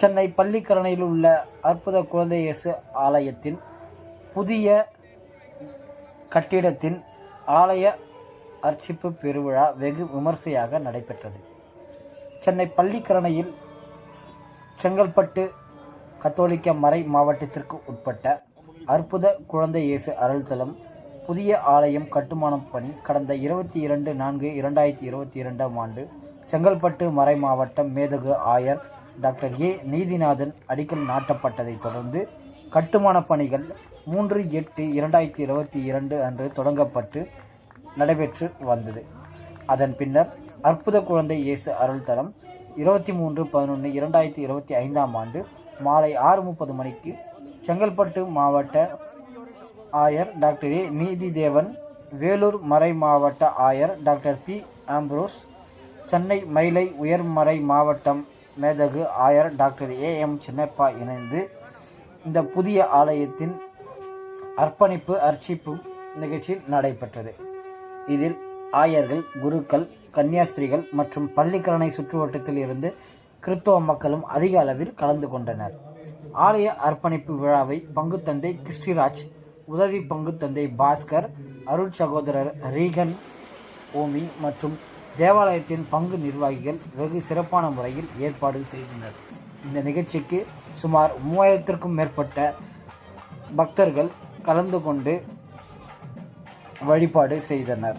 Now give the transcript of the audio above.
சென்னை பள்ளிக்கரணையில் உள்ள அற்புத குழந்தை இயேசு ஆலயத்தின் புதிய கட்டிடத்தின் ஆலய அர்ச்சிப்பு பெருவிழா வெகு விமர்சையாக நடைபெற்றது. சென்னை பள்ளிக்கரணையில் செங்கல்பட்டு கத்தோலிக்க மறை மாவட்டத்திற்கு உட்பட்ட அற்புத குழந்தை இயேசு அருள்தலம் புதிய ஆலயம் கட்டுமானம் பணி கடந்த இருபத்தி இரண்டு நான்கு இரண்டாயிரத்தி இருபத்தி இரண்டாம் ஆண்டு செங்கல்பட்டு மறை மாவட்டம் மேதகு ஆயர் டாக்டர் ஏ நீதிநாதன் அடிக்கல் நாட்டப்பட்டதைத் தொடர்ந்து கட்டுமான பணிகள் மூன்று எட்டு இரண்டாயிரத்தி இருபத்தி இரண்டு அன்று தொடங்கப்பட்டு நடைபெற்று வந்தது. அதன் பின்னர் அற்புத குழந்தை இயேசு அருள்தலம் இருபத்தி மூன்று பதினொன்று இரண்டாயிரத்தி இருபத்தி ஐந்தாம் ஆண்டு மாலை ஆறு முப்பது மணிக்கு செங்கல்பட்டு மாவட்ட ஆயர் டாக்டர் ஏ நீதிதேவன் வேலூர் மறை மாவட்ட ஆயர் doctor P Ambrose Chennai Mylai உயர்மறை மாவட்டம் மேதகு ஆயர் டாக்டர் ஏ எம் சின்னப்பா இணைந்து இந்த புதிய ஆலயத்தின் அர்ப்பணிப்பு அர்ச்சிப்பு நிகழ்ச்சி நடைபெற்றது. இதில் ஆயர்கள் குருக்கள் கன்னியாஸ்திரிகள் மற்றும் பள்ளிக்கரணை சுற்றுவட்டத்தில் இருந்து கிறிஸ்தவ மக்களும் அதிக அளவில் கலந்து கொண்டனர். ஆலய அர்ப்பணிப்பு விழாவை பங்கு தந்தை கிறிஸ்டிராஜ் உதவி பங்கு தந்தை பாஸ்கர் அருள் சகோதரர் ரீகன் ஓமி மற்றும் தேவாலயத்தின் பங்கு நிர்வாகிகள் வெகு சிறப்பான முறையில் ஏற்பாடு செய்தனர் இந்த நிகழ்ச்சிக்கு சுமார் மூவாயிரத்திற்கும் மேற்பட்ட பக்தர்கள் கலந்து கொண்டு வழிபாடு செய்தனர்.